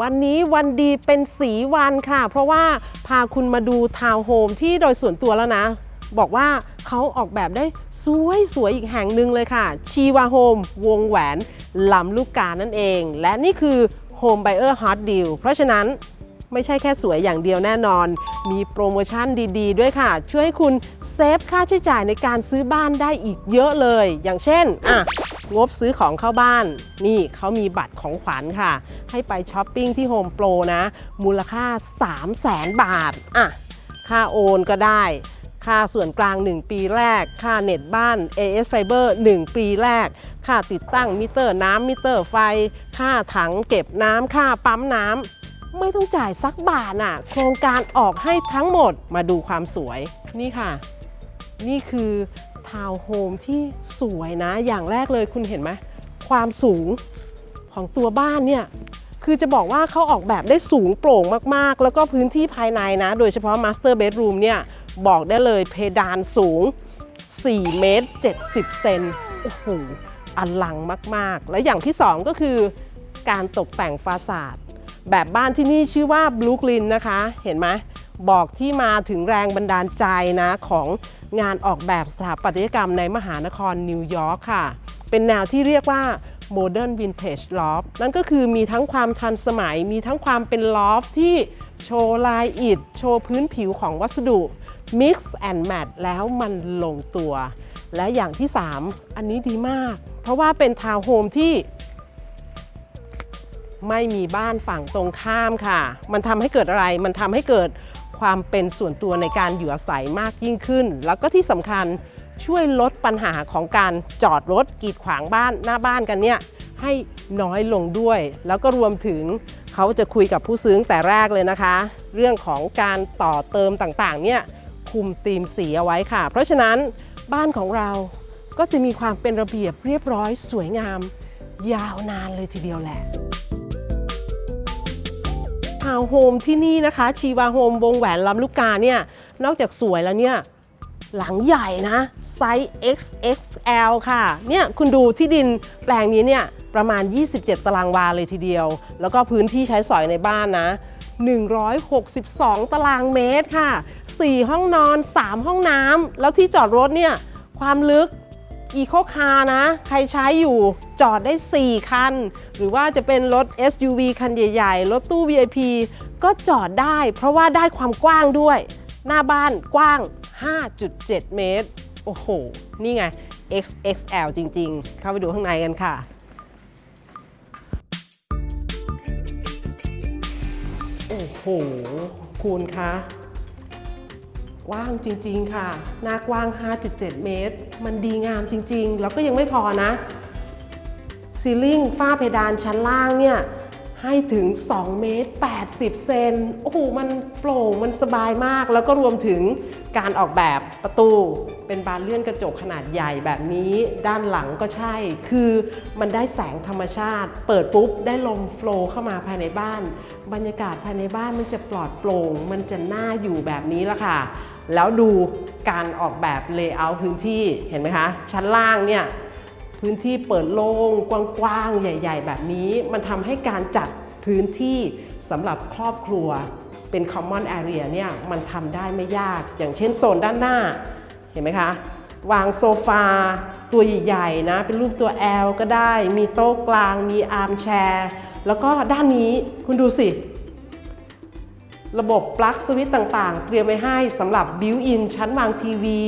วันนี้วันดีเป็นสีวันค่ะ เพราะว่าพาคุณมาดูทาวน์โฮมที่โดยส่วนตัวแล้วนะ บอกว่าเขาออกแบบได้สวยสวยๆอีกแห่งหนึ่งเลยค่ะ ชีวาโฮม วงแหวนลำลูกกานั่นเอง และนี่คือ Home Buyer Hot Deal เพราะฉะนั้นไม่ใช่แค่สวยอย่างเดียวแน่นอน มีโปรโมชั่นดี ๆ ด้วยค่ะ ช่วยให้คุณเซฟค่าใช้จ่ายในการซื้อบ้านได้อีกเยอะเลย อย่างเช่น อะ งบซื้อของเข้าบ้าน นี่เขามีบัตรของขวัญค่ะ ให้ไปช้อปปิ้งที่ Home Pro นะ มูลค่า 3 0 0แสนบาท อะ ค่าโอนก็ได้ ค่าส่วนกลาง 1 ปีแรก ค่าเน็ตบ้าน AS Fiber 1 ปีแรก ค่าติดตั้งมิเตอร์น้ำมิเตอร์ไฟ ค่าถังเก็บน้ำค่าปั๊มน้ำไม่ต้องจ่ายสักบาทน่ะ โครงการออกให้ทั้งหมดมาดูความสวย นี่ค่ะ นี่คือ ทาวน์โฮมที่สวยนะ อย่างแรกเลยคุณเห็นไหมความสูงของตัวบ้านเนี่ยคือจะบอกว่าเขาออกแบบได้สูงโปร่งมากๆ แล้วก็พื้นที่ภายในนะ โดยเฉพาะ Master Bedroom เนี่ย บอกได้เลยเพดานสูง 4 เมตร 70 เซนโอ้โหอลังมากๆ และอย่างที่ 2 ก็คือการตกแต่งฟาสาดแบบบ้านที่นี่ชื่อว่าบลูกลินนะคะ เห็นไหม บอกที่มาถึงแรงบันดาลใจนะของงานออกแบบสถาปัตยกรรมในมหานครนิวยอร์กค่ะ เป็นแนวที่เรียกว่า Modern Vintage Loft นั่นก็คือมีทั้งความทันสมัย มีทั้งความเป็นลอฟที่โชว์ลายอิฐ โชว์พื้นผิวของวัสดุ Mix and Match แล้วมันลงตัว และอย่างที่ 3 อันนี้ดีมาก เพราะว่าเป็นทาวน์โฮมที่ ไม่มีบ้านฝั่งตรงข้ามค่ะ มันทำให้เกิดอะไร มันทำให้เกิด ความเป็นส่วนตัวในการอยู่อาศัยมากยิ่งขึ้น แล้วก็ที่สำคัญช่วยลดปัญหาของการจอดรถกีดขวางบ้านหน้าบ้านกันเนี่ยให้น้อยลงด้วย แล้วก็รวมถึงเขาจะคุยกับผู้ซื้อตั้งแต่แรกเลยนะคะ เรื่องของการต่อเติมต่างๆเนี่ยคุมธีมสีเอาไว้ค่ะ เพราะฉะนั้นบ้านของเราก็จะมีความเป็นระเบียบเรียบร้อยสวยงาม ยาวนานเลยทีเดียวแหละ ทาวน์โฮมที่นี่นะคะ ชีวาโฮมวงแหวนลำลูกกาเนี่ย นอกจากสวยแล้วเนี่ย หลังใหญ่นะไซส์ XXL ค่ะ เนี่ยคุณดูที่ดินแปลงนี้เนี่ย ประมาณ 27 ตารางวาเลยทีเดียว แล้วก็พื้นที่ใช้สอยในบ้านนะ 162 ตารางเมตรค่ะ 4 ห้องนอน 3 ห้องน้ำแล้วที่จอดรถเนี่ย ความลึก อีโคคาร์นะ ใครใช้อยู่จอดได้ 4 คัน หรือว่าจะเป็นรถ SUV คันใหญ่ ๆ รถตู้ VIP ก็จอดได้ เพราะว่าได้ความกว้างด้วย หน้าบ้านกว้าง 5.7 เมตร โอ้โห นี่ไง XXL จริง ๆ เข้าไปดูข้างในกันค่ะโอ้โห คุณคะ กว้างจริง ๆ ค่ะ หน้ากว้าง 5.7 เมตร มันดีงามจริง ๆ แล้วก็ยังไม่พอนะซีลิ่งฝ้าเพดานชั้นล่างเนี่ย ให้ถึง 2 เมตร 80 เซน โอ้โห มันโปร่ง มันสบายมาก แล้วก็รวมถึงการออกแบบประตู เป็นบานเลื่อนกระจกขนาดใหญ่แบบนี้ ด้านหลังก็ใช่ คือมันได้แสงธรรมชาติ เปิดปุ๊บ ได้ลมโฟลว์เข้ามาภายในบ้าน บรรยากาศภายในบ้านมันจะปลอดโปร่ง มันจะน่าอยู่แบบนี้ละค่ะ แล้วดูการออกแบบเลเยอร์พื้นที่ เห็นไหมคะ ชั้นล่างเนี่ย พื้นที่เปิดโล่งกว้างๆ ใหญ่ ๆ แบบนี้ มันทำให้การจัดพื้นที่สำหรับครอบครัวเป็น common area เนี่ยมันทำได้ไม่ยาก อย่างเช่นโซนด้านหน้า เห็นไหมคะ วางโซฟาตัวใหญ่ๆนะ เป็นรูปตัว L ก็ได้ มีโต๊ะกลาง มีอาร์มแชร์ แล้วก็ด้านนี้คุณดูสิ ระบบปลั๊กสวิตช์ต่างๆ เตรียมไว้ให้สำหรับบิวอินชั้นวางทีวี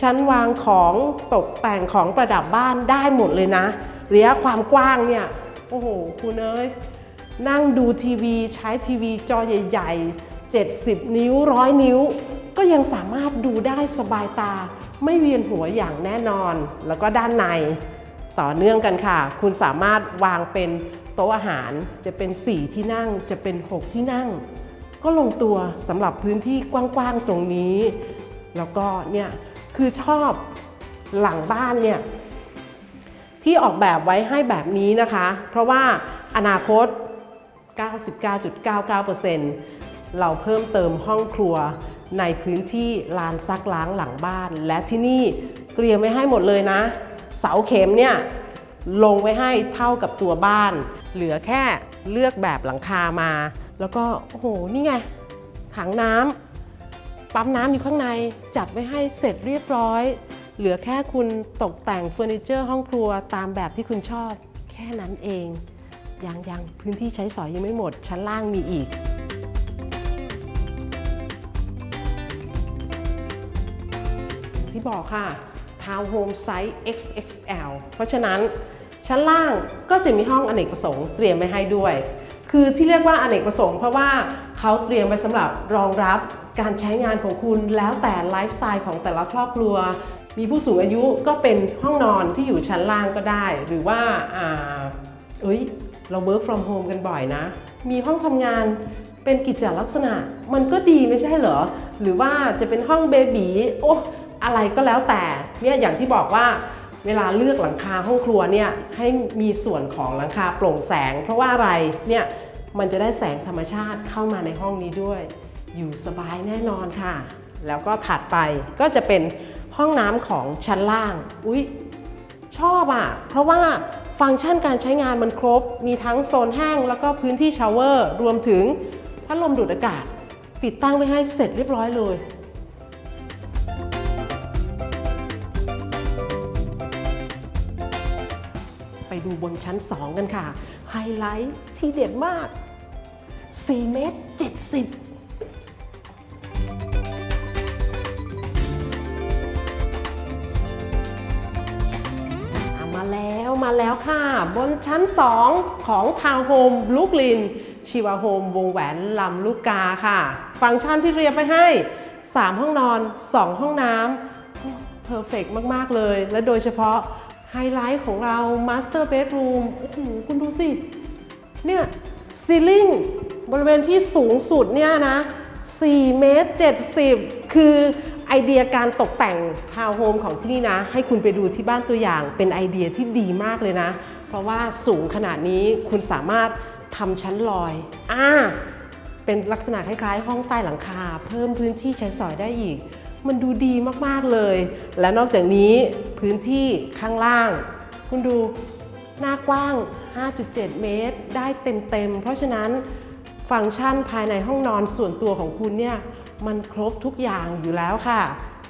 ชั้นวางของตกแต่งของประดับบ้านได้หมดเลยนะ ระยะความกว้างเนี่ย โอ้โห คุณเอ้ย นั่งดูทีวีใช้ทีวีจอใหญ่ ๆ 70 นิ้ว100นิ้ว ก็ยังสามารถดูได้สบายตา ไม่เวียนหัวอย่างแน่นอน แล้วก็ด้านในต่อเนื่องกันค่ะ คุณสามารถวางเป็นโต๊ะอาหารจะเป็น 4 ที่นั่งจะเป็น 6 ที่นั่ง ก็ลงตัวสำหรับพื้นที่กว้างๆตรงนี้ แล้วก็เนี่ยคือชอบหลังบ้านเนี่ยที่ออกแบบไว้ให้แบบนี้นะคะ เพราะว่าอนาคต 99.99%เราเพิ่มเติมห้องครัวในพื้นที่ลานซักล้างหลังบ้าน และที่นี่เตรียมไว้ให้หมดเลยนะ เสาเข็มเนี่ยลงไว้ให้เท่ากับตัวบ้าน เหลือแค่เลือกแบบหลังคามา แล้วก็โอ้โหนี่ไงถังน้ำปั๊มน้ำอยู่ข้างในจัดไว้ให้เสร็จเรียบร้อย เหลือแค่คุณตกแต่งเฟอร์นิเจอร์ห้องครัวตามแบบที่คุณชอบ แค่นั้นเองยังยังพื้นที่ใช้สอยยังไม่หมด ชั้นล่างมีอีกที่บอกค่ะทาวน์โฮมไซส์ XXL เพราะฉะนั้นชั้นล่างก็จะมีห้องอเนกประสงค์เตรียมไว้ให้ด้วย คือที่เรียกว่าอเนกประสงค์เพราะว่าเขาเตรียมไว้สำหรับรองรับการใช้งานของคุณแล้วแต่ไลฟ์สไตล์ของแต่ละครอบครัว มีผู้สูงอายุก็เป็นห้องนอนที่อยู่ชั้นล่างก็ได้ หรือว่าอ่าเอ้ยเรา work from home กันบ่อยนะ มีห้องทำงานเป็นกิจลักษณะ มันก็ดีไม่ใช่เหรอ หรือว่าจะเป็นห้องเบบีโอ้อะไรก็แล้วแต่เนี่ยอย่างที่บอกว่า เวลาเลือกหลังคาห้องครัวเนี่ยให้มีส่วนของหลังคาโปร่งแสง เพราะว่าอะไรเนี่ยมันจะได้แสงธรรมชาติเข้ามาในห้องนี้ด้วย อยู่สบายแน่นอนค่ะ แล้วก็ถัดไปก็จะเป็นห้องน้ำของชั้นล่าง อุ๊ยชอบอะ่ะ เพราะว่าฟังก์ชันการใช้งานมันครบ มีทั้งโซนแห้งแล้วก็พื้นที่ชาวเวอร์ รวมถึงพัดลมดูดอากาศ ติดตั้งไว้ให้เสร็จเรียบร้อยเลย ดูบนชั้น 2 กันค่ะ ไฮไลท์ที่เด็ดมาก 4 เมตร 70มาแล้วมาแล้วค่ะ บนชั้น 2 ของทาวน์โฮมลูกลิน ชีวาโฮม วงแหวนลำลูกกาค่ะ ฟังก์ชันที่เรียบไปให้ 3 ห้องนอน 2 ห้องน้ำเพอร์เฟกมาก ๆ เลย และโดยเฉพาะ ไฮไลท์ของเรา Master Bedroom โอ้โหคุณดูสิ เนี่ยซีลิงบริเวณที่สูงสุดเนี่ยนะ4เมตร70 คือไอเดียการตกแต่งทาวน์โฮมของที่นี่นะ ให้คุณไปดูที่บ้านตัวอย่างเป็นไอเดียที่ดีมากเลยนะ เพราะว่าสูงขนาดนี้คุณสามารถทำชั้นลอยอ่าเป็นลักษณะคล้ายๆ ห้องใต้หลังคา เพิ่มพื้นที่ใช้สอยได้อีก มันดูดีมากๆเลย และนอกจากนี้พื้นที่ข้างล่าง คุณดูหน้ากว้าง 5.7 เมตร ได้เต็มๆ เพราะฉะนั้นฟังก์ชันภายในห้องนอนส่วนตัวของคุณเนี่ยมันครบทุกอย่างอยู่แล้วค่ะ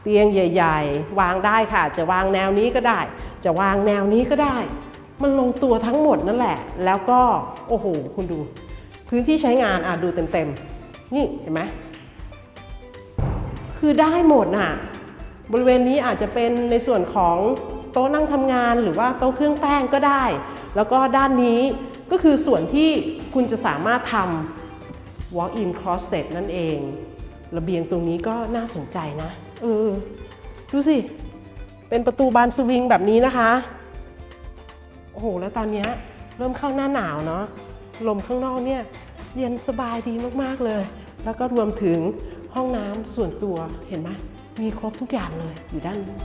เตียงใหญ่ ๆ วางได้ค่ะ จะวางแนวนี้ก็ได้ จะวางแนวนี้ก็ได้ มันลงตัวทั้งหมดนั่นแหละ แล้วก็ โอ้โห คุณดู พื้นที่ใช้งานอะดูเต็มๆ นี่เห็นไหม คือได้หมดน่ะบริเวณนี้อาจจะเป็นในส่วนของโต๊ะนั่งทำงานหรือว่าโต๊ะเครื่องแป้งก็ได้ แล้วก็ด้านนี้ก็คือส่วนที่คุณจะสามารถทำ walk-in closet นั่นเอง ระเบียงตรงนี้ก็น่าสนใจนะเออดูสิ เป็นประตูบานสวิงแบบนี้นะคะ โอ้โห แล้วตอนนี้เริ่มเข้าหน้าหนาวเนาะลมข้างนอกเนี่ย เย็นสบายดีมาก ๆ เลย แล้วก็รวมถึง ห้องน้ำส่วนตัวเห็นไหมมีครบทุกอย่างเลยอยู่ด้านนี้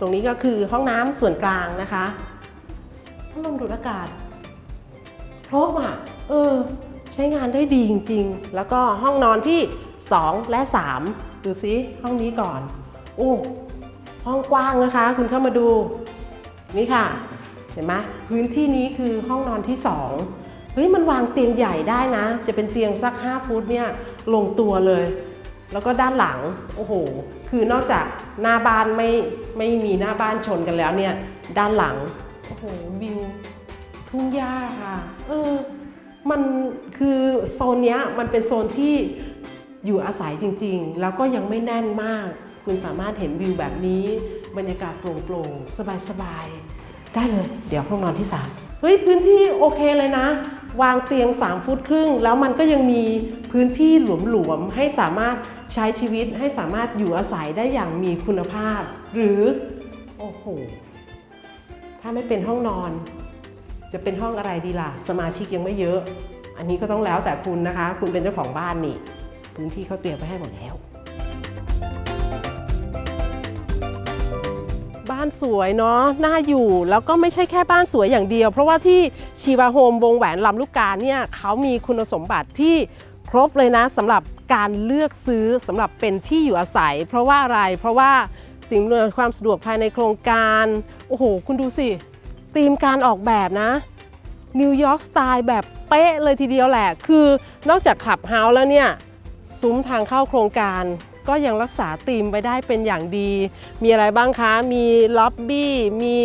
ตรงนี้ก็คือห้องน้ำส่วนกลางนะคะพัดลมดูดอากาศครบอะเออ ใช้งานได้ดีจริง ๆ แล้วก็ห้องนอนที่ 2 และ 3 ดูซิห้องนี้ก่อน โอ้ ห้องกว้างนะคะ คุณเข้ามาดู นี่ค่ะ ห็นไหมพื้นที่นี้คือห้องนอนที่2เฮ้ยมันวางเตียงใหญ่ได้นะ จะเป็นเตียงสัก 5 ฟุตเนี่ยลงตัวเลย แล้วก็ด้านหลังโอ้โหคือนอกจากหน้าบ้านไม่ไม่มีหน้าบ้านชนกันแล้วเนี่ยด้านหลังโอ้โหวิวทุ่งหญ้าค่ะเออมันคือโซนเนี้ยมันเป็นโซนที่อยู่อาศัยจริง ๆ แล้วก็ยังไม่แน่นมาก คุณสามารถเห็นวิวแบบนี้ บรรยากาศโปร่งๆ สบายๆ ได้เลย เดี๋ยวห้องนอนที่ 3 เฮ้ยพื้นที่โอเคเลยนะ วางเตียง 3 ฟุตครึ่ง แล้วมันก็ยังมีพื้นที่หลวมๆ ให้สามารถใช้ชีวิตให้สามารถอยู่อาศัยได้อย่างมีคุณภาพ หรือ โอ้โห ถ้าไม่เป็นห้องนอน จะเป็นห้องอะไรดีล่ะ สมาชิกยังไม่เยอะ อันนี้ก็ต้องแล้วแต่คุณนะคะ คุณเป็นเจ้าของบ้านนี่ พื้นที่เขาเตรียมไว้ให้หมดแล้ว บ้านสวยเนาะน่าอยู่แล้วก็ไม่ใช่แค่บ้านสวยอย่างเดียว เพราะว่าที่ชีวาโฮมวงแหวนลำลูกกาเนี่ยเขามีคุณสมบัติที่ครบเลยนะสำหรับการเลือกซื้อสำหรับเป็นที่อยู่อาศัย เพราะว่าอะไรเพราะว่าสิ่งอำนวยความสะดวกภายในโครงการโอ้โห คุณดูสิธีมการออกแบบนะนิวยอร์กสไตล์แบบเป๊ะเลยทีเดียวแหละ คือนอกจากคลับเฮาส์แล้วเนี่ย ซุ้มทางเข้าโครงการ ก็ยังรักษาธีมไว้ได้เป็นอย่างดี มีอะไรบ้างคะ มีล็อบบี้ มี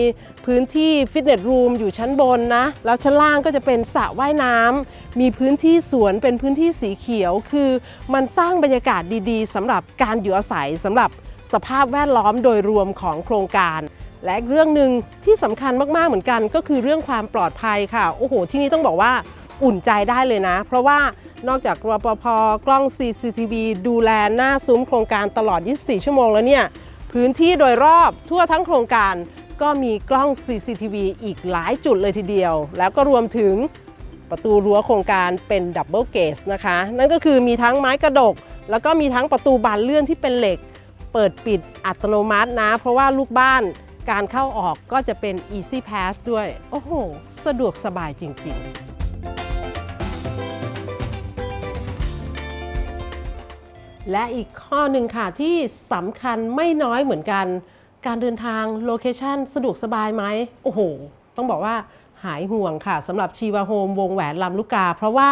พื้นที่ฟิตเนสรูมอยู่ชั้นบนนะ แล้วชั้นล่างก็จะเป็นสระว่ายน้ำ มีพื้นที่สวนเป็นพื้นที่สีเขียว คือมันสร้างบรรยากาศดีๆสำหรับการอยู่อาศัยสำหรับสภาพแวดล้อมโดยรวมของโครงการและเรื่องหนึ่งที่สำคัญมากๆเหมือนกัน ก็คือเรื่องความปลอดภัยค่ะ โอ้โห ที่นี่ต้องบอกว่า อุ่นใจได้เลยนะ เพราะว่านอกจากรปภกล้อง CCTV ดูแลหน้าซุ้มโครงการตลอด 24 ชั่วโมงแล้วเนี่ย พื้นที่โดยรอบทั่วทั้งโครงการก็มีกล้อง CCTV อีกหลายจุดเลยทีเดียว แล้วก็รวมถึงประตูรั้วโครงการเป็นดับเบิลเกสนะคะ นั่นก็คือมีทั้งไม้กระดก แล้วก็มีทั้งประตูบานเลื่อนที่เป็นเหล็ก เปิดปิดอัตโนมัตินะ เพราะว่าลูกบ้านการเข้าออกก็จะเป็น Easy Pass ด้วย โอ้โห สะดวกสบายจริง ๆ และอีกข้อหนึ่งค่ะที่สำคัญไม่น้อยเหมือนกัน การเดินทางโลเคชันสะดวกสบายไหมโอ้โห ต้องบอกว่าหายห่วงค่ะสำหรับชีวาโฮมวงแหวนลำลูกกา เพราะว่า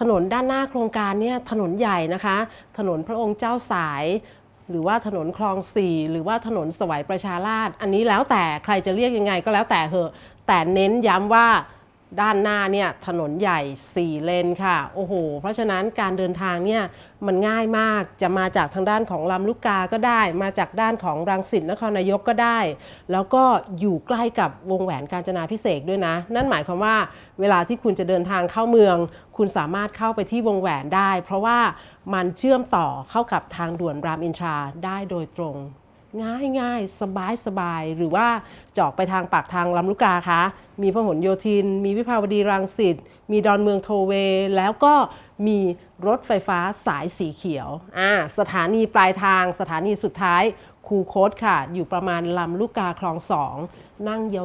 ถนนด้านหน้าโครงการเนี่ยถนนใหญ่นะคะ ถนนพระองค์เจ้าสาย หรือว่าถนนคลองสี่หรือว่าถนนสวัยประชาราษอันนี้แล้วแต่ใครจะเรียกยังไงก็แล้วแต่เหอะ แต่เน้นย้ำว่า ด้านหน้าเนี่ยถนนใหญ่ 4 เลนค่ะ โอ้โห เพราะฉะนั้นการเดินทางเนี่ยมันง่ายมากจะมาจากทางด้านของลำลูกกาก็ได้ มาจากด้านของรังสิตนครนายกก็ได้ แล้วก็อยู่ใกล้กับวงแหวนกาญจนาพิเศษด้วยนะ นั่นหมายความว่าเวลาที่คุณจะเดินทางเข้าเมือง คุณสามารถเข้าไปที่วงแหวนได้ เพราะว่ามันเชื่อมต่อเข้ากับทางด่วนรามอินทราได้โดยตรงง่ายง่ายสบายสบายหรือว่าจออกไปทางปากทางลำลูกกาคะ มีพหลโยธิน มีวิภาวดีรังสิต มีดอนเมืองโทเว แล้วก็มีรถไฟฟ้าสายสีเขียว อ่า สถานีปลายทาง สถานีสุดท้ายคูโคตค่ะ อยู่ประมาณลำลูกกาคลองสอง นั่งยา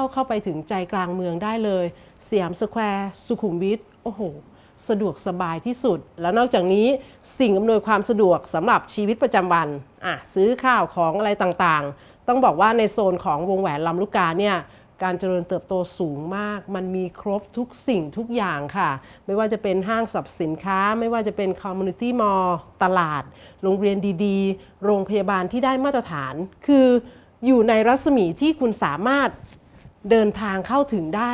วๆ เข้าไปถึงใจกลางเมืองได้เลย สยามสแควร์ สุขุมวิท โอ้โห สะดวกสบายที่สุด แล้วนอกจากนี้สิ่งอำนวยความสะดวกสำหรับชีวิตประจำวัน อะ ซื้อข้าวของอะไรต่างๆ ต้องบอกว่าในโซนของวงแหวนลำลูกกาเนี่ย การเจริญเติบโตสูงมาก มันมีครบทุกสิ่งทุกอย่างค่ะ ไม่ว่าจะเป็นห้างสรรพสินค้า ไม่ว่าจะเป็นคอมมูนิตี้มอลล์ตลาด โรงเรียนดีๆ โรงพยาบาลที่ได้มาตรฐาน คืออยู่ในรัศมีที่คุณสามารถเดินทางเข้าถึงได้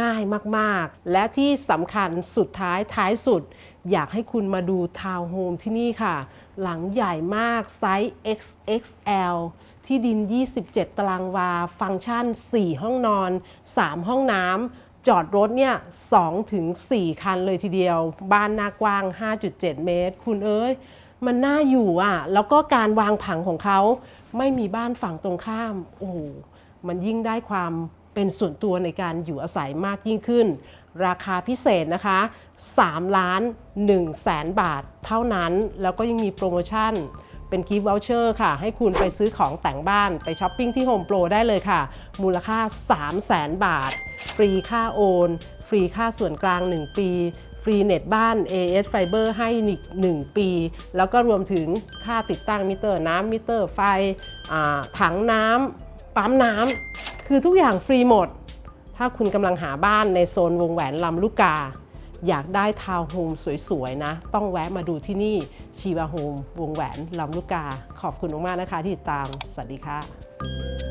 ง่ายมากๆ และที่สำคัญสุดท้ายท้ายสุด อยากให้คุณมาดูทาวน์โฮมที่นี่ค่ะ หลังใหญ่มากไซส์ XXL ที่ดิน 27 ตารางวา ฟังก์ชัน 4 ห้องนอน 3 ห้องน้ำ จอดรถเนี่ย2ถึง 4 คันเลยทีเดียว บ้านหน้ากว้าง 5.7 เมตร คุณเอ้ย มันน่าอยู่อะ แล้วก็การวางผังของเขา ไม่มีบ้านฝั่งตรงข้าม โอ้โห มันยิ่งได้ความเป็นส่วนตัวในการอยู่อาศัยมากยิ่งขึ้น ราคาพิเศษนะคะ3ล้าน1แสนบาทเท่านั้น แล้วก็ยังมีโปรโมชั่น เป็นกิฟต์วอลเชอร์ค่ะ ให้คุณไปซื้อของแต่งบ้านไปช้อปปิ้งที่ Home Pro ได้เลยค่ะ มูลค่า 3 0 0แสนบาท ฟรีค่าโอน ฟรีค่าส่วนกลาง 1 ปี ฟรีเน็ตบ้าน AS Fiber ให้อีก1ปี แล้วก็รวมถึงค่าติดตั้งมิเตอร์น้ำมิเตอร์ไฟถังน้ำปั๊มน้ำคือทุกอย่างฟรีหมด ถ้าคุณกำลังหาบ้านในโซนวงแหวนลำลูกกา อยากได้ทาวน์โฮมสวยๆนะ ต้องแวะมาดูที่นี่ชีวาโฮมวงแหวนลำลูกกา ขอบคุณมากๆนะคะที่ติดตาม สวัสดีค่ะ